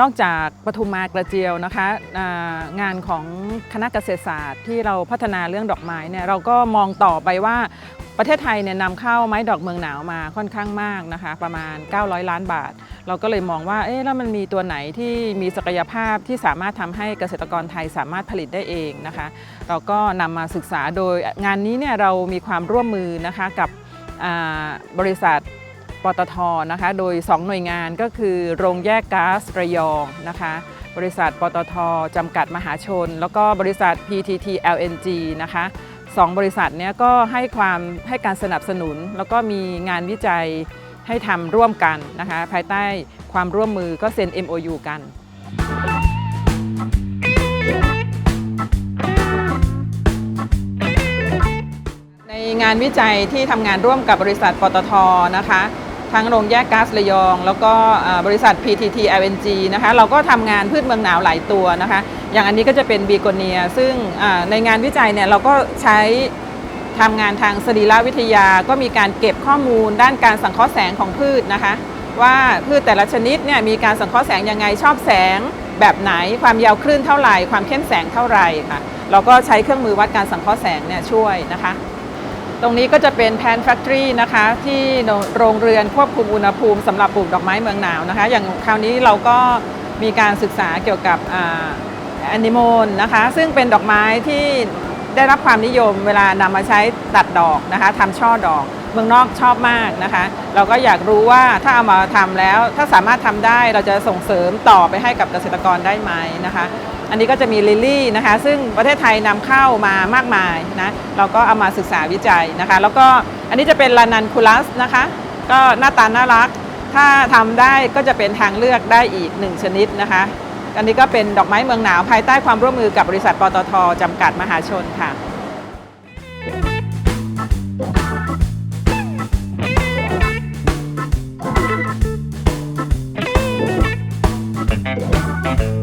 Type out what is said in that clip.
นอกจากปทุมมากระเจียวนะคะงานของคณะเกษตรศาสตร์ที่เราพัฒนาเรื่องดอกไม้เนี่ยเราก็มองต่อไปว่าประเทศไทยเนี่ยนำเข้าไม้ดอกเมืองหนาวมาค่อนข้างมากนะคะ ประมาณ 900 ล้านบาท เราก็เลยมองว่าเอ๊ะแล้วมันมีตัวไหนที่มีศักยภาพที่สามารถทำให้เกษตรกรไทยสามารถผลิตได้เองนะคะ เราก็นำมาศึกษาโดยงานนี้เนี่ยเรามีความร่วมมือนะคะกับบริษัท ปตทนะคะ โดย 2 หน่วยงานก็คือโรงแยกก๊าซระยองนะคะ บริษัทปตทจำกัดมหาชน แล้วก็บริษัท PTT LNG นะคะสองบริษัทเนี้ยก็ให้ความให้การสนับสนุน แล้วก็มีงานวิจัยให้ทำร่วมกันนะคะ ภายใต้ความร่วมมือก็เซ็น MOU กันในงานวิจัยที่ทำงานร่วมกับบริษัทปตทนะคะ ทั้งโรงแยกก๊าซระยอง แล้วก็บริษัท PTT LNG นะคะเราก็ทำงานพืชเมืองหนาวหลายตัวนะคะ อย่างอันนี้ก็จะเป็นบีโกเนีย ซึ่งในงานวิจัยเนี่ยเราก็ใช้ทำงานทางสรีรวิทยาก็มีการเก็บข้อมูลด้านการสังเคราะห์แสงของพืชนะคะ ว่าพืชแต่ละชนิดเนี่ยมีการสังเคราะห์แสงยังไงชอบแสงแบบไหนความยาวคลื่นเท่าไหร่ ความเข้มแสงเท่าไหร่ค่ะ เราก็ใช้เครื่องมือวัดการสังเคราะห์แสงเนี่ยช่วยนะคะ ตรงนี้ก็จะเป็นแพนแฟคทรีนะคะที่โรงเรือนควบคุมอุณหภูมิสำหรับปลูกดอกไม้เมืองหนาวนะคะ อย่างคราวนี้เราก็มีการศึกษาเกี่ยวกับแอนิโมนนะคะ ซึ่งเป็นดอกไม้ที่ได้รับความนิยมเวลานำมาใช้ตัดดอกนะคะทำช่อดอก เมืองนอกชอบมากนะคะ เราก็อยากรู้ว่าถ้าเอามาทำแล้ว ถ้าสามารถทำได้เราจะส่งเสริมต่อไปให้กับเกษตรกรได้ไหมนะคะ อันนี้ก็จะมีลิลลี่นะคะ ซึ่งประเทศไทยนำเข้ามามากมายนะเราก็เอามาศึกษาวิจัยนะคะ แล้วก็อันนี้จะเป็นลานันคูลัสนะคะ ก็หน้าตาน่ารัก ถ้าทำได้ก็จะเป็นทางเลือกได้อีกหนึ่งชนิดนะคะ อันนี้ก็เป็นดอกไม้เมืองหนาวภายใต้ความร่วมมือกับบริษัทปตทจำกัดมหาชนค่ะうん。